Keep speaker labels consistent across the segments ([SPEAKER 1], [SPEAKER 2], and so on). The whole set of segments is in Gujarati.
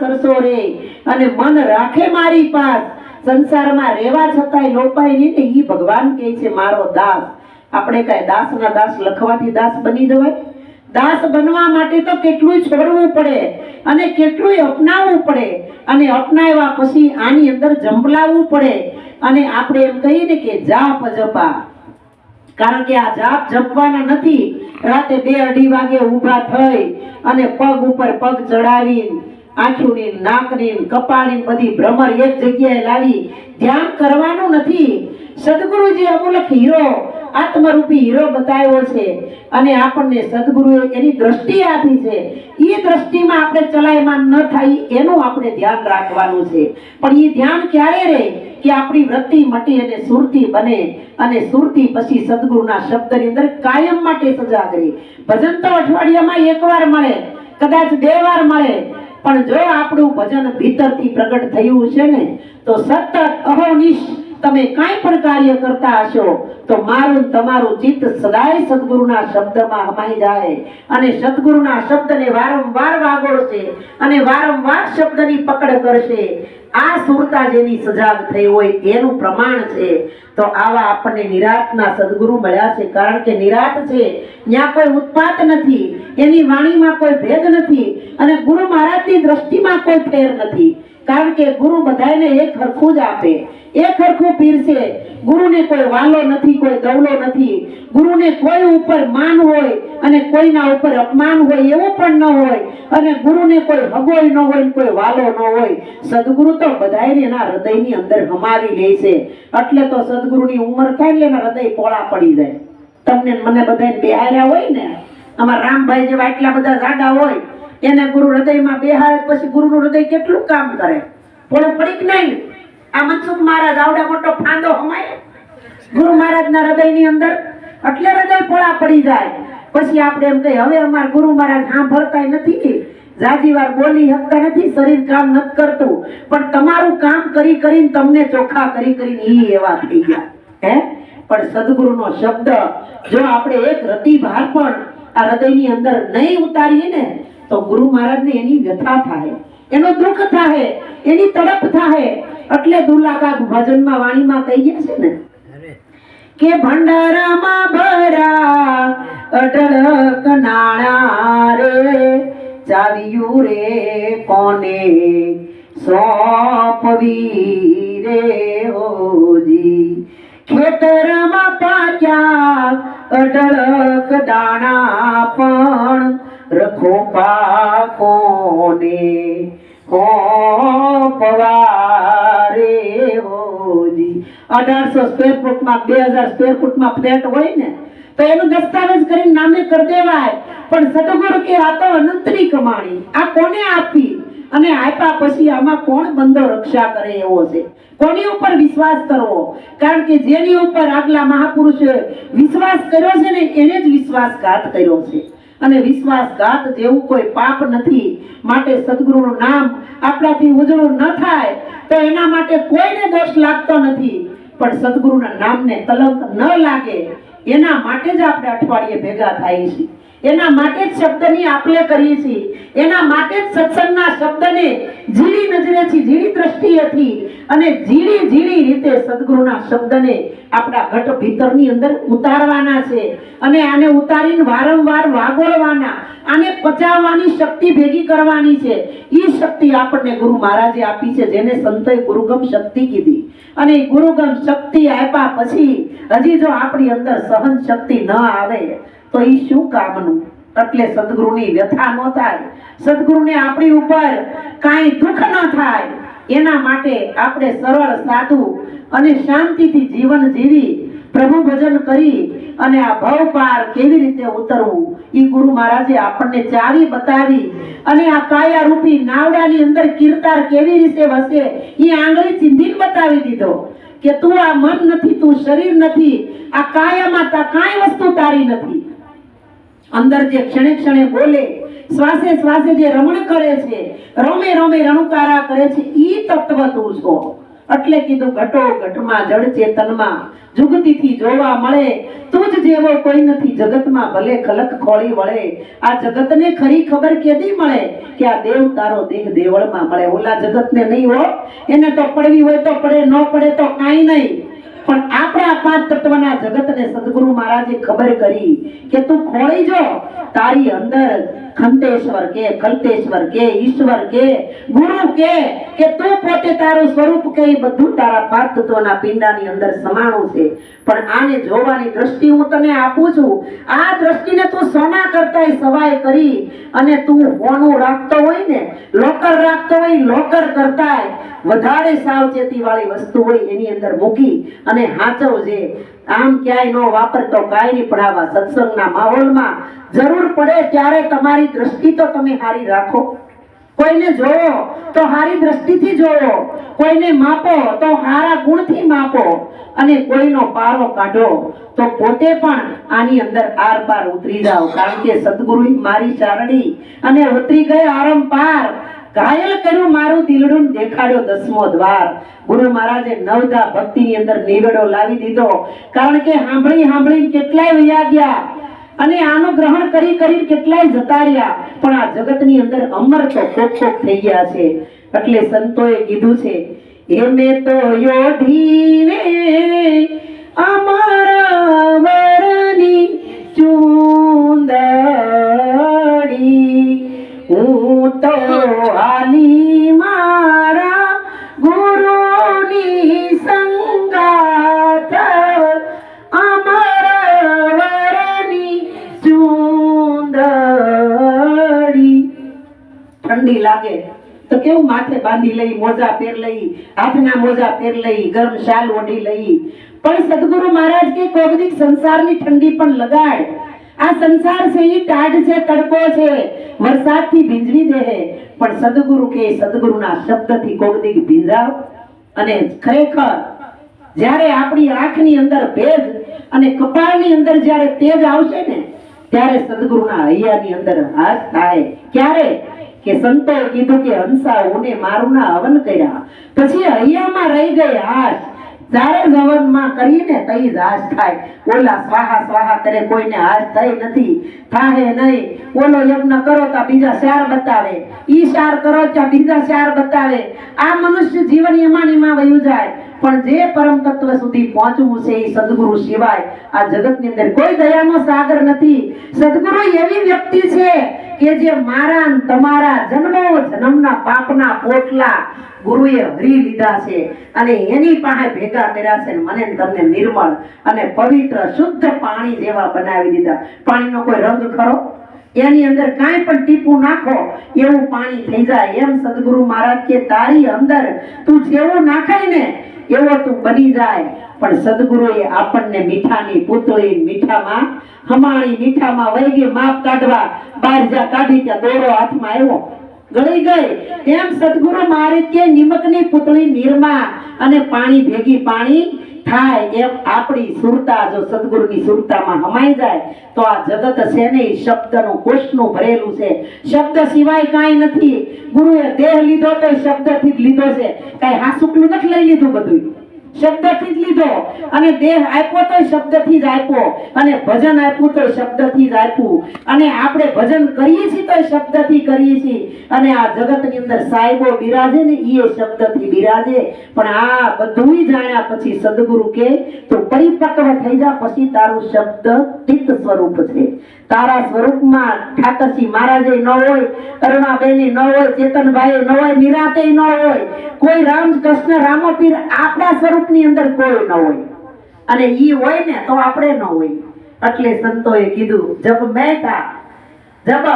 [SPEAKER 1] સરસો રે અને મન રાખે મારી પાસ. સંસારમાં રહેવા છતાંય લોપાય નહીં ને ઈ ભગવાન કહે છે, મારો દાસ. આપણે કાંઈ દાસના દાસ લખવાથી દાસ બની જવાય? દાસ બનવા માટે તો કેટલું છોડવું પડે અને કેટલું અપનાવવું પડે અને અપનાવ્યા પછી આની અંદર જંપલાવવું પડે અને આપણે એમ કહીએ કે જાપ જપા. કારણ કે આ જાપ જપવાના નથી. રાતે બે અઢી વાગે ઊભા થઈ અને પગ ઉપર પગ ચડાવી આંખોની, નાકની, કપાળની બધી ભ્રમર એક જગ્યાએ લાવી ધ્યાન કરવાનું નથી. સદગુરુજી અમૂલક હીરો, આત્મરૂપી હીરો બતાવ્યો છે અને આપણને સદગુરુએ એની દ્રષ્ટિ આપી છે. એ દ્રષ્ટિમાં આપણે ચલાયમાન ન થાય, એનું આપણે ધ્યાન રાખવાનું છે. પણ એ ધ્યાન ક્યારે રહે? કે આપણી વૃત્તિ મટી અને સુરતી બને અને સુરતી પછી સદગુરુના શબ્દની અંદર કાયમ માટે સજાગ રહે ભજન તો અઠવાડિયામાં એકવાર મળે, કદાચ બે વાર મળે પણ જો આપણું ભજન ભીતરથી પ્રગટ થયું છે ને તો સતત અહોનિશ તમે કાંઈ પણ કાર્ય કરતા હશો, તો મારું તમારું ચિત્ત સદાય સદગુરુના શબ્દમાં હમાઈ જાય. અને સદગુરુના શબ્દને વારંવાર વાગોળશે અને વારંવાર શબ્દની પકડ કરશે. આ સુરતા જેની સજાગ થઈ હોય એનું પ્રમાણ છે. તો આવા આપણને નિરાતના સદગુરુ મળ્યા છે. કારણ કે નિરાત છે. ત્યાં કોઈ ઉત્પાત નથી. એની વાણીમાં કોઈ ભેદ નથી. અને ગુરુ મહારાજની દ્રષ્ટિમાં કોઈ ફેર નથી. કારણ કે ગુરુ બધાને એક હરખું જ આપે. એક હરખું પીરશે ગુરુને કોઈ વાલો નથી, કોઈ દવલો નથી. ગુરુને કોઈ ઉપર માન હોય અને કોઈના ઉપર અપમાન હોય એવું પણ ન હોય અને ગુરુને કોઈ હગોય ન હોય કોઈ વાલો ન હોય. સદગુરુ તો બધાયને એના હૃદયની અંદર હમાવી લે છે. એટલે તો સદગુરુની ઉંમર થાય એટલે એના હૃદય પોળા પડી જાય. તમને મને બધાને બેહાર્યા હોય ને અમારા રામભાઈ જેવા એટલા બધા જાડા હોય, એને ગુરુ હૃદયમાં બેહારે પછી ગુરુનું હૃદય કેટલું કામ કરે? પોળું પડી કે નહીં? આ મનસુખ મહારાજ આવડે મોટો ફાંદો હમાય. ગુરુ મહારાજના હૃદયની અંદર એટલે હૃદય પોળા પડી જાય. પછી આપણે એમ કહીએ, હવે અમારા ગુરુ મહારાજ સાંભળતા નથી. જાજી વાર બોલી શકતા નથી, શરીર કામ નથી કરતું. પણ તમારું કામ કરી કરીને તમને ચોખ્ખા કરી કરીને એ એવા થઈ ગયા. હે? પણ સદગુરુનો શબ્દ, જો આપણે એક રતિ ભાર પણ આ હૃદયની અંદર નહીં ઉતારીએ ને, તો ગુરુ મહારાજને એની વ્યથા થાય. એનો દુઃખ થાય એની તડપ થાય એટલે દુર્લાકા ભજનમાં વાણીમાં કહીએ છે ને કે ભંડારામાં ભરા અટલ કનાળા રે ચાવ્યું રે કોને સોંપવી રે ઓજી ખેતરમાં પાક્યા અઢળક દાણા પણ રખો પાકોને હોપવારે હોજી અઢારસો સ્ક્વેર ફૂટમાં બે હજાર સ્ક્વેર ફૂટમાં ફ્લેટ હોય ને, તો એનું દસ્તાવેજ કરીને નામે કરી દેવાય. પણ સદગુરુ કે આ તો અનંતની કમાણી. આ કોને આપી? અને આપ્યા પછી આમાં કોણ બંધો રક્ષા કરે એવો છે? કોની ઉપર વિશ્વાસ કરવો? કારણ કે જેની ઉપર આગલા મહાપુરુષે વિશ્વાસ કર્યો છે ને, એને જ વિશ્વાસઘાત કર્યો છે. અને વિશ્વાસઘાત જેવું કોઈ પાપ નથી. માટે સદગુરુનું નામ આપણાથી ઉજળું ન થાય, તો એના માટે કોઈને દોષ લાગતો નથી. પણ સદગુરુના નામને કલંક ન લાગે. એના માટે જ આપણે અઠવાડિયે ભેગા થાય છે. એના માટે જ શબ્દની આપલે કરીએ છીએ. એના માટે જ સત્સંગના શબ્દને ઝીણી નજરેથી, ઝીણી દ્રષ્ટિએથી અને ઝીણી ઝીણી રીતે સદગુરુના શબ્દને આપણા ઘટ ભીતરની અંદર ઉતારવાના છે. અને આને ઉતારીને વારંવાર વાગોળવાના, આને પચાવવાની શક્તિ ભેગી કરવાની છે. એ શક્તિ આપણને ગુરુ મહારાજે આપી છે, જેને સંતોએ ગુરુગમ શક્તિ કીધી. અને ગુરુગમ શક્તિ આપ્યા પછી હજી જો આપણી અંદર સહન શક્તિ ન આવે તો એ શું કામનું? એટલે સદગુરુની વ્યથા ન થાય. સદગુરુને આપણી ઉપર કાંઈ દુઃખ ન થાય. એના માટે આપણે સરળ, સાધુ અને શાંતિથી જીવન જીવી પ્રભુ ભજન કરી અને આ ભવ પાર કેવી રીતે ઉતરવું? એ ગુરુ મહારાજે આપણને ચાવી બતાવી અને આ કાયા રૂપી નાવડાની અંદર કીર્તાર કેવી રીતે વસે એ આંગળી ચીંધીને બતાવી દીધો કે તું આ મન નથી, તું શરીર નથી, આ કાયામાં કાંઈ વસ્તુ તારી નથી. અંદર જે ક્ષણે ક્ષણે બોલે, શ્વાસે શ્વાસે જે રમણ કરે છે, રમે રમે રણુકારા કરે છે, ઈ તત્વ તું છો. એટલે કીધું ઘટો ઘટમાં જળ ચેતનમાં જુગતીથી જોવા મળે તું જ જેવો કોઈ નથી જગતમાં, ભલે ખલક ખોળી વળે. આ જગતને ખરી ખબર કેદી મળે કે આ દેવ તારો દેહ દેવળમાં મળે? ઓલા જગતને નહીં હો, એને તો પડવી હોય તો પડે, ન પડે તો કાંઈ નહીં. પણ આપણા પાંચ તત્વના જગતને સદગુરુ મહારાજે ખબર કરી કે તું ખોળી જો તારી અંદર ખંતેશ્વર કે ખલતેશ્વર કે ઈશ્વર કે ગુરુ કે કે તું પોતે તારું સ્વરૂપ કે એ બધું તારા પાંચ તત્વના પિંડાની અંદર સમાણું છે. પણ આને જોવાની દ્રષ્ટિ હું તને આપું છું. આ દ્રષ્ટિને તું સોના કરતાય સવાય કરી અને તું હોનું રાખતો હોય ને, લોકર રાખતો હોય, લોકર કરતાય વધારે સાવચેતી વાળી વસ્તુ હોય એની અંદર મૂકી અને હાચવજે. આમ ક્યાંય નો વાપરતો કાંઈ પણ આવા સત્સંગના માહોલમાં જરૂર પડે ત્યારે તમારી દ્રષ્ટિ તો તમે હારી રાખો. કોઈને જોવો તો હારી દ્રષ્ટિથી જોવો. કોઈને માપો તો હારા ગુણથી માપો. અને કોઈનો પારો કાઢો તો પોતે પણ આની અંદર આર પાર ઉતરી જાઓ. કારણ કે સદગુરુ મારી ચારણી અને ઉતરી ગયે આરંપાર. ઘાયલ કર્યું મારું દિલડું દેખાડ્યો દસમો દ્વાર. ગુરુ મહારાજે નવધા ભક્તિની અંદર નીવડો લાવી દીધો. કારણ કે સાંભળી સાંભળી કેટલાય વયા ગયા અને આનું ગ્રહણ કરી કરી કેટલાય જતા રહ્યા. પણ આ જગતની અંદર અમર તો કોક કોક થઈ ગયા છે. એટલે સંતોએ કીધું છે હે મેં તો યોઢીને અમારા ઠંડી લાગે. તો કેવું માથે બાંધી લઈ, મોજા પહેર લઈ, હાથના મોજા પહેર લઈ, ગરમ શાલ ઓઢી લઈ. પણ સદગુરુ મહારાજ કે કોગદીક સંસારની ઠંડી પણ લગાડ. આ સંસાર છે એ ટાઢ છે, તડકો છે. વરસાદથી ભીંજવી દે પણ સદગુરુ કે સદગુરુના શબ્દથી કોગદીક ભીંજાવ અને ખરેખર જ્યારે આપણી આંખની અંદર ભેજ અને કપાળની અંદર જ્યારે તેજ આવશે ને, ત્યારે સદગુરુના હૈયાની અંદર હાથ થાય. ક્યારે? કે સંતોએ કીધું કે હંસા ઉને મારું ના હવન કર્યા. પછી હૈયામાં રહી ગઈ હાથ જ્યારે હવનમાં કરીને તઈ જ થાય. ઓલા સ્વાહા સ્વાહા કરે, કોઈને હાથ થઈ નથી. થાહે નહીં. ઓલો યજ્ઞ કરો તો બીજા શાર બતાવે. ઈ શાર કરો તો બીજા શાર બતાવે. આ મનુષ્ય જીવન એમાં માં વયું જાય. પણ જે પરમ તત્વ સુધી પહોંચવું છે એ સદગુરુ સિવાય આ જગતની અંદર કોઈ દયાનો સાગર નથી. સદગુરુ એવી વ્યક્તિ છે કે જે મારા તમારા જન્મો, જન્મના પાપના પોટલા ગુરુએ હરી લીધા છે અને એની પાસે ભેગા કર્યા છે મને તમને નિર્મળ અને પવિત્ર, શુદ્ધ પાણી જેવા બનાવી દીધા. પાણીનો કોઈ રંગ ખરો? એની અંદર કાંઈ પણ ટીપું નાખો, એવું પાણી થઈ જાય. એમ સદગુરુ મહારાજ કે, તારી અંદર તું જેવું નાખાય ને, એવો તું બની જાય. પણ સદગુરુએ આપણને મીઠાની પૂતળી મીઠામાં હમાણી મીઠામાં વૈગી માપ કાઢવા, બહાર જા કાઢી ત્યાં દોરો હાથમાં આવ્યો. ગળી ગઈ. એમ સદગુરુ મહારાજ કે, નિમકની પૂતળી નીરમાં અને પાણી ભેગી પાણી થાય એમ આપણી સુરતા જો સદગુરુની સુરતામાં હમાઈ જાય, તો આ જગત છે ને ઈ શબ્દનું કોષનું ભરેલું છે. શબ્દ સિવાય કાંઈ નથી. ગુરુએ દેહ લીધો તો શબ્દથી જ લીધો છે. કાંઈ હાસુકલું નથી લઈ લીધું બધું શબ્દથી જ લીધો. અને દેહ આપ્યો તો શબ્દથી જ આપ્યો. અને ભજન આપ્યું તો શબ્દથી જ આપ્યું. અને આપણે ભજન કરીએ છીએ તો શબ્દથી કરીએ છીએ. અને આ જગતની અંદર સાહેબો બિરાજે ને એ શબ્દથી બિરાજે. પણ આ બધું જાણ્યા પછી સદગુરુ કે, તો પરિપક્વ થઈ જા, પછી તારું શબ્દ તિત સ્વરૂપ છે. તારા સ્વરૂપમાં ઠાકરસિંહ મહારાજે ન હોય, અરુણાબેની ન હોય ચેતનભાઈ ન હોય, નિરાતે ન હોય. કોઈ રામ કૃષ્ણ રામપીર આપણા ભારતની અંદર કોઈ ન હોય. અને ઈ હોય ને તો આપણે ન હોય. એટલે સંતોએ કીધું, જબ મેં થા, જબ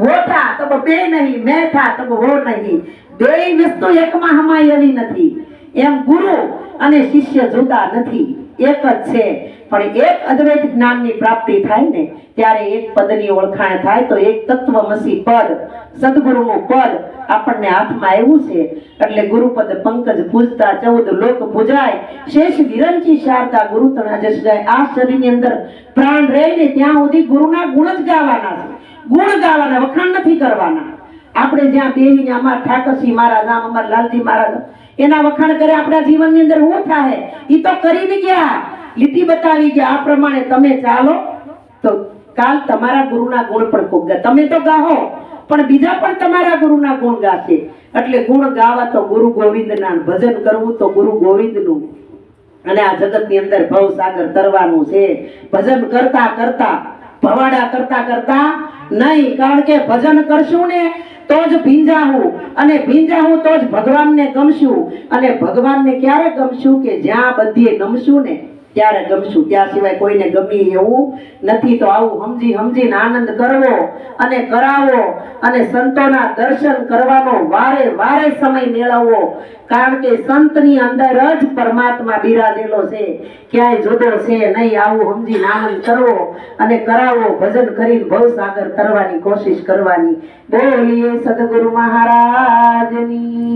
[SPEAKER 1] હોઠા તબ બે નહીં, મેં થા, તબ હો નહીં. બે વસ્તુ એકમાં હમાયેલી નથી. એમ ગુરુ અને શિષ્ય જુદા નથી. એક જ છે. પણ એક અદ્વૈત જ્ઞાનની પ્રાપ્તિ થાય ને, ત્યારે એક પદની ઓળખાણ થાય તો એક તત્વમસી પદ સદગુરુનું પદ આપણને હાથમાં આવ્યું છે. એટલે ગુરુપદ પંકજ પૂજતા ચૌદ લોક પૂજાય, શેષ વિરંચી શારદા ગુરુ તણા જશ ગાય આ શરીરની અંદર પ્રાણ રહે ને ત્યાં સુધી ગુરુના ગુણ જ ગાવાના છે. ગુણ ગાવાના, વખાણ નથી કરવાના. આપણે જ્યાં બેહીને અમારા ઠાકરસિંહ મહારાજ, આમ અમારા લાલજી મહારાજ એના વખાણ કરે, આપણા જીવનની અંદર શું થાય એ તો કરીને ગયા. લીટી બતાવી ગયા. આ પ્રમાણે તમે ચાલો. તો કાલ તમારા ગુરુના ગુણ પણ ખૂબ ગયા તમે તો ગાહો, પણ બીજા પણ તમારા ગુરુના ગુણ ગાશે. એટલે ગુણ ગાવા તો ગુરુ ગોવિંદના ભજન કરવું તો ગુરુ ગોવિંદનું. અને આ જગતની અંદર ભવ સાગર તરવાનું છે. ભજન કરતા કરતા ભવાડા કરતા કરતા નહીં, કારણ કે ભજન કરશું ને તો જ ભીંજાવું અને ભીંજાવું તો જ ભગવાનને ગમશું. અને ભગવાનને ક્યારે ગમશું કે જ્યાં બધીએ ગમશું ને ત્યારે ગમશું. ત્યાં સિવાય કોઈને ગમી એવું નથી. તો આવું સમજી સમજીને આનંદ કરવો અને કરાવો અને સંતોના દર્શન કરવાનો વારે વારે સમય મેળવવો. કારણ કે સંતની અંદર જ પરમાત્મા બિરાજેલો છે. ક્યાંય જુદો છે નહીં. આવું સમજીને આનંદ કરવો અને કરાવો. ભજન કરીને ભવસાગર કરવાની કોશિશ કરવાની. બોલીએ સદગુરુ મહારાજની.